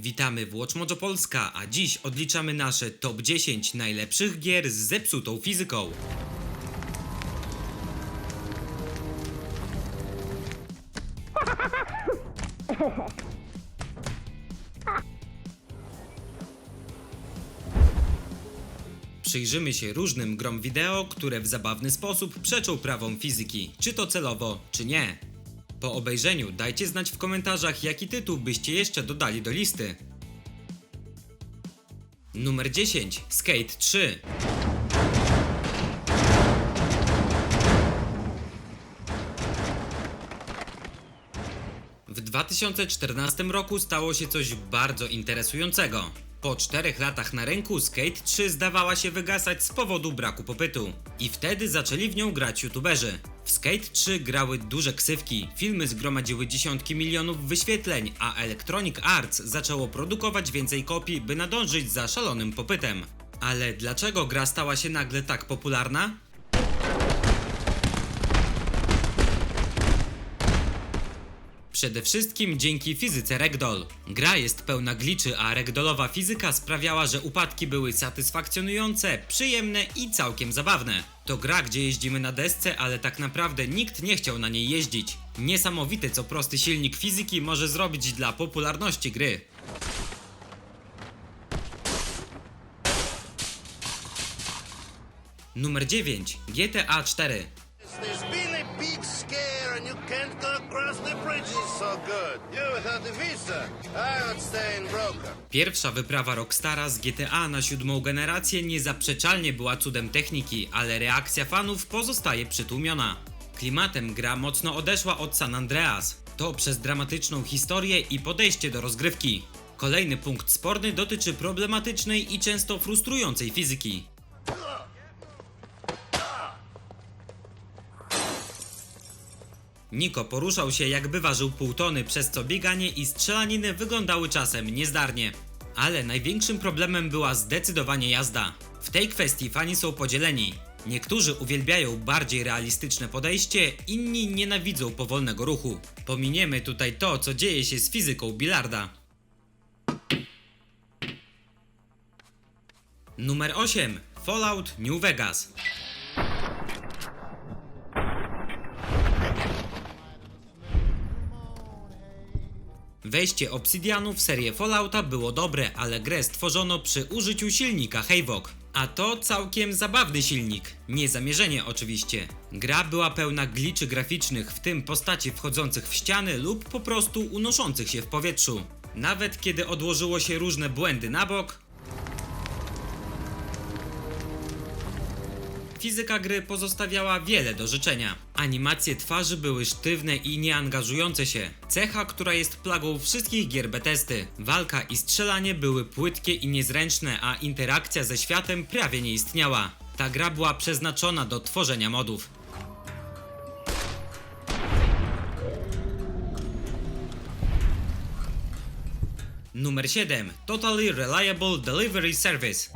Witamy w Watch Mojo Polska, a dziś odliczamy nasze top 10 najlepszych gier z zepsutą fizyką. Przyjrzymy się różnym grom wideo, które w zabawny sposób przeczą prawom fizyki, czy to celowo, czy nie. Po obejrzeniu dajcie znać w komentarzach, jaki tytuł byście jeszcze dodali do listy. Numer 10 Skate 3 W 2014 roku stało się coś bardzo interesującego. Po czterech latach na rynku Skate 3 zdawała się wygasać z powodu braku popytu. I wtedy zaczęli w nią grać youtuberzy. Skate 3 grały duże ksywki, filmy zgromadziły dziesiątki milionów wyświetleń, a Electronic Arts zaczęło produkować więcej kopii, by nadążyć za szalonym popytem. Ale dlaczego gra stała się nagle tak popularna? Przede wszystkim dzięki fizyce Ragdoll. Gra jest pełna gliczy, a ragdollowa fizyka sprawiała, że upadki były satysfakcjonujące, przyjemne i całkiem zabawne. To gra, gdzie jeździmy na desce, ale tak naprawdę nikt nie chciał na niej jeździć. Niesamowite, co prosty silnik fizyki może zrobić dla popularności gry. Numer 9 GTA 4 Pierwsza wyprawa Rockstara z GTA na siódmą generację niezaprzeczalnie była cudem techniki, ale reakcja fanów pozostaje przytłumiona. Klimatem gra mocno odeszła od San Andreas. To przez dramatyczną historię i podejście do rozgrywki. Kolejny punkt sporny dotyczy problematycznej i często frustrującej fizyki. Niko poruszał się jakby ważył pół tony, przez co bieganie i strzelaniny wyglądały czasem niezdarnie. Ale największym problemem była zdecydowanie jazda. W tej kwestii fani są podzieleni. Niektórzy uwielbiają bardziej realistyczne podejście, inni nienawidzą powolnego ruchu. Pominiemy tutaj to, co dzieje się z fizyką bilarda. Numer 8. Fallout New Vegas. Wejście Obsidianu w serię Fallouta było dobre, ale grę stworzono przy użyciu silnika Havok. A to całkiem zabawny silnik, nie zamierzenie oczywiście. Gra była pełna gliczy graficznych, w tym postaci wchodzących w ściany lub po prostu unoszących się w powietrzu. Nawet kiedy odłożyło się różne błędy na bok, Fizyka gry pozostawiała wiele do życzenia. Animacje twarzy były sztywne i nieangażujące się. Cecha, która jest plagą wszystkich gier Bethesdy. Walka i strzelanie były płytkie i niezręczne, a interakcja ze światem prawie nie istniała. Ta gra była przeznaczona do tworzenia modów. Numer 7. Totally Reliable Delivery Service.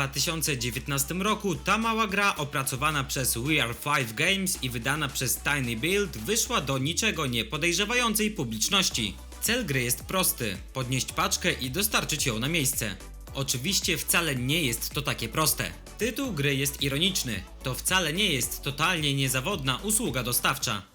2019 roku ta mała gra opracowana przez We Are 5 Games i wydana przez Tiny Build wyszła do niczego nie podejrzewającej publiczności. Cel gry jest prosty: podnieść paczkę i dostarczyć ją na miejsce. Oczywiście wcale nie jest to takie proste. Tytuł gry jest ironiczny. To wcale nie jest totalnie niezawodna usługa dostawcza.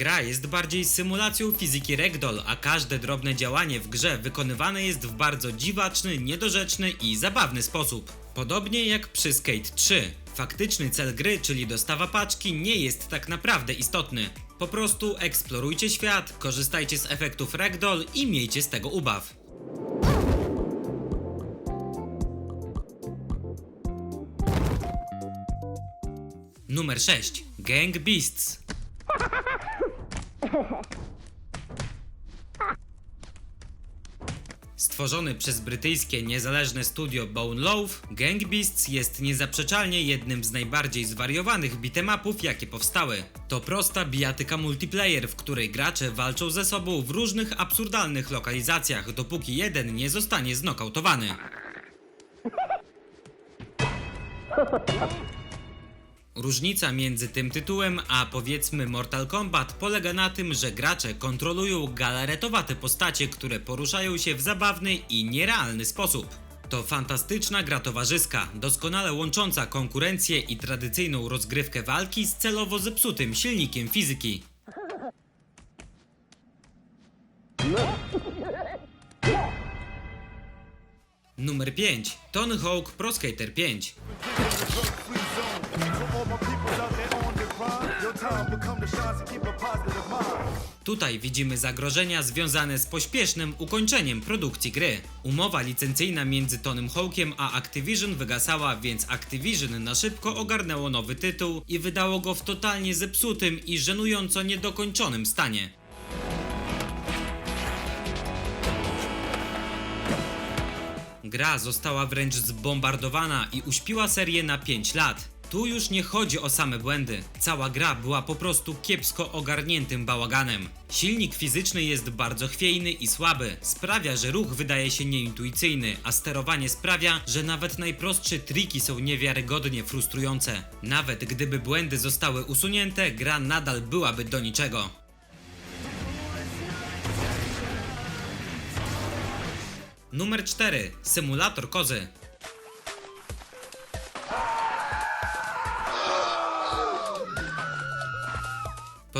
Gra jest bardziej symulacją fizyki ragdoll, a każde drobne działanie w grze wykonywane jest w bardzo dziwaczny, niedorzeczny i zabawny sposób. Podobnie jak przy Skate 3. Faktyczny cel gry, czyli dostawa paczki, nie jest tak naprawdę istotny. Po prostu eksplorujcie świat, korzystajcie z efektów ragdoll i miejcie z tego ubaw. Numer 6. Gang Beasts. Stworzony przez brytyjskie niezależne studio Bone Loaf, Gang Beasts jest niezaprzeczalnie jednym z najbardziej zwariowanych beatemapów jakie powstały. To prosta bijatyka multiplayer, w której gracze walczą ze sobą w różnych absurdalnych lokalizacjach, dopóki jeden nie zostanie znokautowany. Różnica między tym tytułem a powiedzmy Mortal Kombat polega na tym, że gracze kontrolują galaretowate postacie, które poruszają się w zabawny i nierealny sposób. To fantastyczna gra towarzyska, doskonale łącząca konkurencję i tradycyjną rozgrywkę walki z celowo zepsutym silnikiem fizyki. Numer 5. Tony Hawk Pro Skater 5. Tutaj widzimy zagrożenia związane z pośpiesznym ukończeniem produkcji gry. Umowa licencyjna między Tonym Hawkiem a Activision wygasała, więc Activision na szybko ogarnęło nowy tytuł i wydało go w totalnie zepsutym i żenująco niedokończonym stanie. Gra została wręcz zbombardowana i uśpiła serię na 5 lat. Tu już nie chodzi o same błędy. Cała gra była po prostu kiepsko ogarniętym bałaganem. Silnik fizyczny jest bardzo chwiejny i słaby. Sprawia, że ruch wydaje się nieintuicyjny, a sterowanie sprawia, że nawet najprostsze triki są niewiarygodnie frustrujące. Nawet gdyby błędy zostały usunięte, gra nadal byłaby do niczego. Numer 4. Symulator kozy.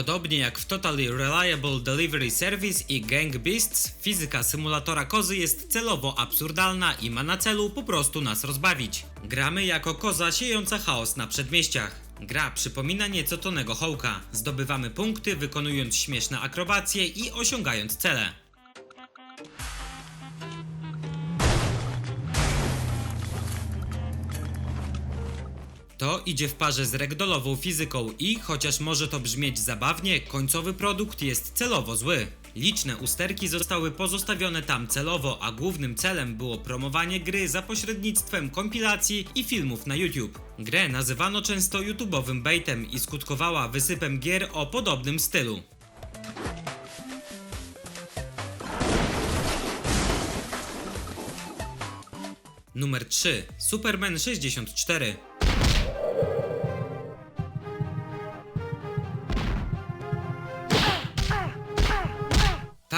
Podobnie jak w Totally Reliable Delivery Service i Gang Beasts, fizyka symulatora kozy jest celowo absurdalna i ma na celu po prostu nas rozbawić. Gramy jako koza siejąca chaos na przedmieściach. Gra przypomina nieco Tonego Hołka. Zdobywamy punkty wykonując śmieszne akrobacje i osiągając cele. To idzie w parze z ragdollową fizyką i, chociaż może to brzmieć zabawnie, końcowy produkt jest celowo zły. Liczne usterki zostały pozostawione tam celowo, a głównym celem było promowanie gry za pośrednictwem kompilacji i filmów na YouTube. Grę nazywano często YouTube'owym baitem i skutkowała wysypem gier o podobnym stylu. Numer 3. Superman 64.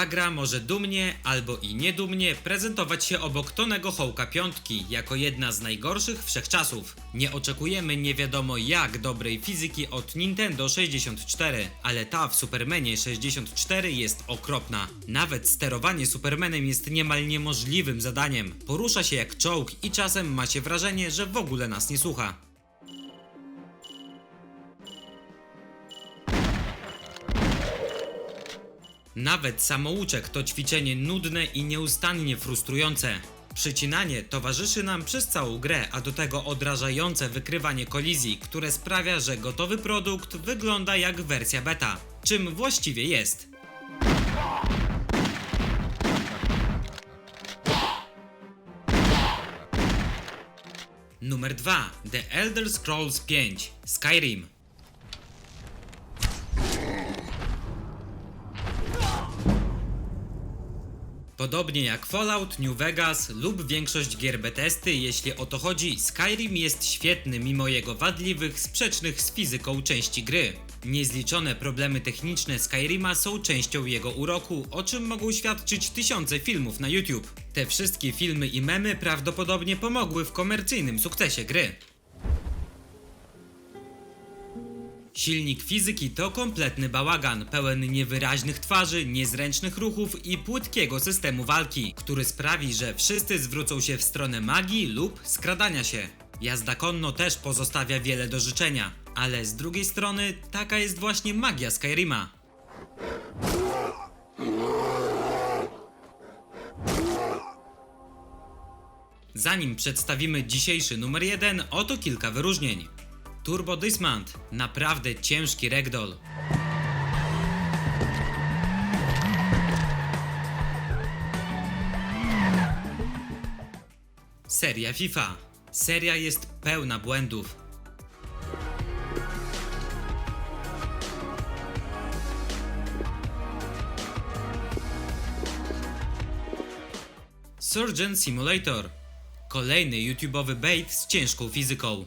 Ta gra może dumnie albo i niedumnie prezentować się obok Tonego Hołka piątki jako jedna z najgorszych wszechczasów. Nie oczekujemy nie wiadomo jak dobrej fizyki od Nintendo 64, ale ta w Supermanie 64 jest okropna. Nawet sterowanie Supermanem jest niemal niemożliwym zadaniem. Porusza się jak czołg i czasem ma się wrażenie, że w ogóle nas nie słucha. Nawet samouczek to ćwiczenie nudne i nieustannie frustrujące. Przycinanie towarzyszy nam przez całą grę, a do tego odrażające wykrywanie kolizji, które sprawia, że gotowy produkt wygląda jak wersja beta. Czym właściwie jest? Numer 2. The Elder Scrolls 5 Skyrim Podobnie jak Fallout, New Vegas lub większość gier Bethesdy, jeśli o to chodzi, Skyrim jest świetny mimo jego wadliwych, sprzecznych z fizyką części gry. Niezliczone problemy techniczne Skyrima są częścią jego uroku, o czym mogą świadczyć tysiące filmów na YouTube. Te wszystkie filmy i memy prawdopodobnie pomogły w komercyjnym sukcesie gry. Silnik fizyki to kompletny bałagan, pełen niewyraźnych twarzy, niezręcznych ruchów i płytkiego systemu walki, który sprawi, że wszyscy zwrócą się w stronę magii lub skradania się. Jazda konno też pozostawia wiele do życzenia, ale z drugiej strony taka jest właśnie magia Skyrima. Zanim przedstawimy dzisiejszy numer 1, oto kilka wyróżnień. Turbo Dismount, naprawdę ciężki ragdoll. Seria FIFA. Seria jest pełna błędów. Surgeon Simulator. Kolejny YouTube'owy bait z ciężką fizyką.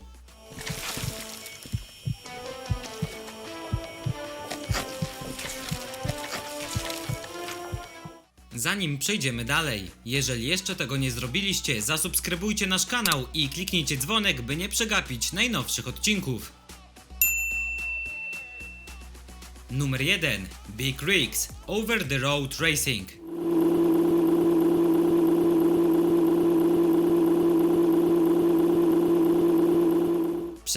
Zanim przejdziemy dalej, jeżeli jeszcze tego nie zrobiliście, zasubskrybujcie nasz kanał i kliknijcie dzwonek, by nie przegapić najnowszych odcinków. Numer 1. Big Rigs Over the Road Racing.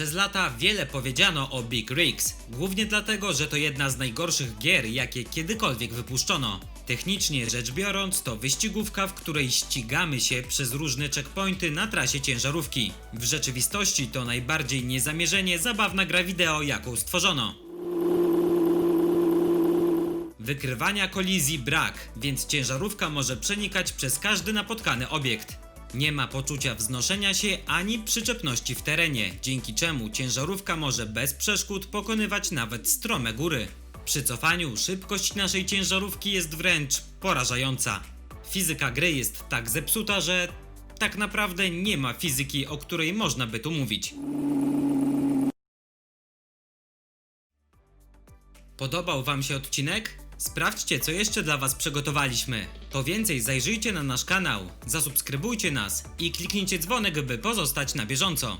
Przez lata wiele powiedziano o Big Rigs, głównie dlatego, że to jedna z najgorszych gier, jakie kiedykolwiek wypuszczono. Technicznie rzecz biorąc, to wyścigówka, w której ścigamy się przez różne checkpointy na trasie ciężarówki. W rzeczywistości to najbardziej niezamierzenie zabawna gra wideo, jaką stworzono. Wykrywania kolizji brak, więc ciężarówka może przenikać przez każdy napotkany obiekt. Nie ma poczucia wznoszenia się ani przyczepności w terenie, dzięki czemu ciężarówka może bez przeszkód pokonywać nawet strome góry. Przy cofaniu szybkość naszej ciężarówki jest wręcz porażająca. Fizyka gry jest tak zepsuta, że tak naprawdę nie ma fizyki, o której można by tu mówić. Podobał Wam się odcinek? Sprawdźcie, co jeszcze dla Was przygotowaliśmy. Po więcej zajrzyjcie na nasz kanał, zasubskrybujcie nas i kliknijcie dzwonek, by pozostać na bieżąco.